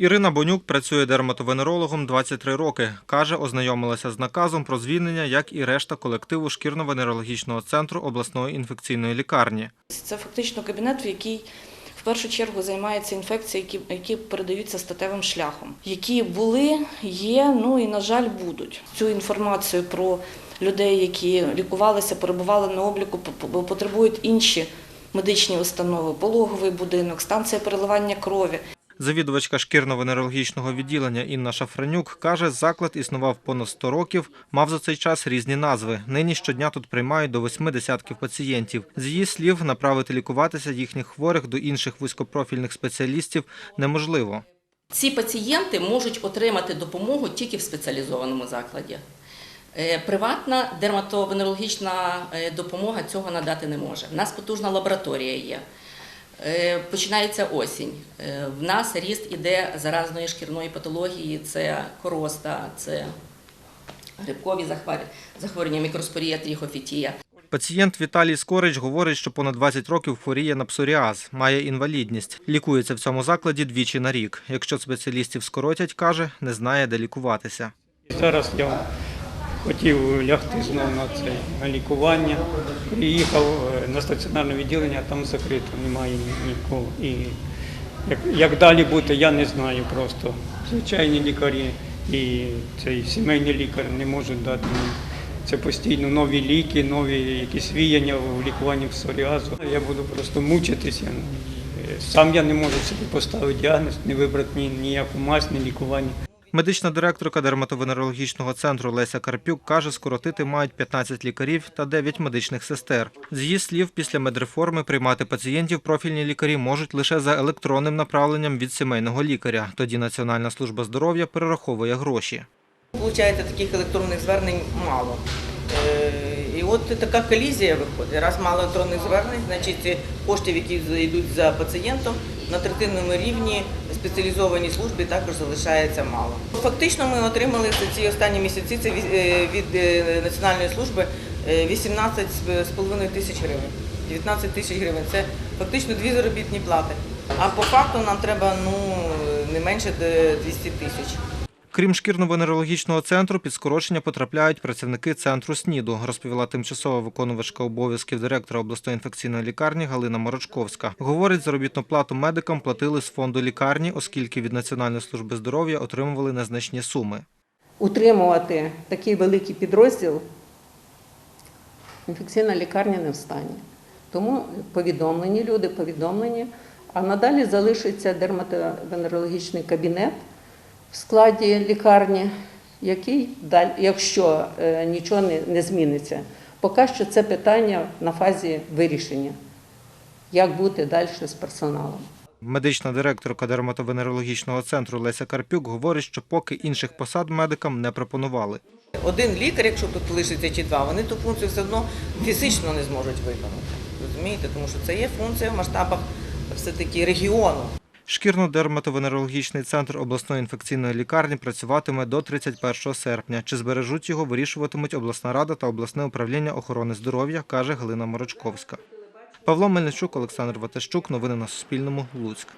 Ірина Бонюк працює дерматовенерологом 23 роки. Каже, ознайомилася з наказом про звільнення, як і решта колективу шкірно-венерологічного центру обласної інфекційної лікарні. Це фактично кабінет, в який в першу чергу займаються інфекції, які, які передаються статевим шляхом, які були, є, ну і на жаль, будуть. Цю інформацію про людей, які лікувалися, перебували на обліку, потребують інші медичні установи, пологовий будинок, станція переливання крові. Завідувачка шкірно-венерологічного відділення Інна Шафранюк каже, заклад існував понад 100 років, мав за цей час різні назви. Нині щодня тут приймають до восьми десятків пацієнтів. З її слів, направити лікуватися їхніх хворих до інших вузькопрофільних спеціалістів неможливо. Ці пацієнти можуть отримати допомогу тільки в спеціалізованому закладі. Е, Приватна дерматовенерологічна е, допомога цього надати не може. У нас потужна лабораторія є. Е, Починається осінь. Е, В нас ріст іде заразної шкірної патології, це короста, це грибкові захворювання, захворювання мікроспорія, тріхофітія. Пацієнт Віталій Скорич говорить, що понад 20 років хворіє на псоріаз, має інвалідність. Лікується в цьому закладі двічі на рік. Якщо спеціалістів скоротять, каже, не знає, де лікуватися. Зараз я хотів лягти знову на це на лікування. Приїхав е, на стаціонарне відділення, а там закрито, немає нікого. І як, як далі бути, я не знаю просто. Звичайні лікарі і цей сімейний лікар не можуть дати мені. Це постійно нові ліки, нові якісь віяння в лікуванні псоріазу. Я буду просто мучитися. Е, Сам я не можу собі поставити діагноз, не вибрати ні, ніяку мазь, ні лікування. Медична директорка дерматовенерологічного центру Леся Карпюк каже, скоротити мають 15 лікарів та 9 медичних сестер. З її слів, після медреформи приймати пацієнтів профільні лікарі можуть лише за електронним направленням від сімейного лікаря. Тоді Національна служба здоров'я перераховує гроші. Получається, таких електронних звернень мало. Е, І от така колізія виходить. Раз мало електронних звернень, значить коштів, які йдуть за пацієнтом, на третинному рівні спеціалізованій службі також залишається мало. Фактично ми отримали за ці останні місяці це е, від е, Національної служби е, 18,5 тисяч гривень. 19 тисяч гривень. Це фактично дві заробітні плати. А по факту нам треба ну, не менше де 200 тисяч. Крім шкірно-венерологічного центру, під скорочення потрапляють працівники центру СНІДу, розповіла тимчасова виконувачка обов'язків директора обласної інфекційної лікарні Галина Морочковська. Говорить, заробітну плату медикам платили з фонду лікарні, оскільки від Національної служби здоров'я отримували незначні суми. утримувати такий великий підрозділ інфекційна лікарня не в стані. Тому повідомлені люди, повідомлені, а надалі залишиться дерматовенерологічний кабінет в складі лікарні, який, далі, якщо е, нічого не, не зміниться, поки що це питання на фазі вирішення, як бути далі з персоналом. Медична директорка дерматовенерологічного центру Леся Карпюк говорить, що поки інших посад медикам не пропонували. Один лікар, якщо тут лишиться чи два, вони ту функцію все одно фізично не зможуть виконати. Розумієте? Тому що це є функція в масштабах все-таки регіону. Шкірно-дерматовенерологічний центр обласної інфекційної лікарні працюватиме до 31 серпня. Чи збережуть його, вирішуватимуть обласна рада та обласне управління охорони здоров'я, каже Галина Морочковська. Павло Мельничук, Олександр Ватащук. Новини на Суспільному. Луцьк.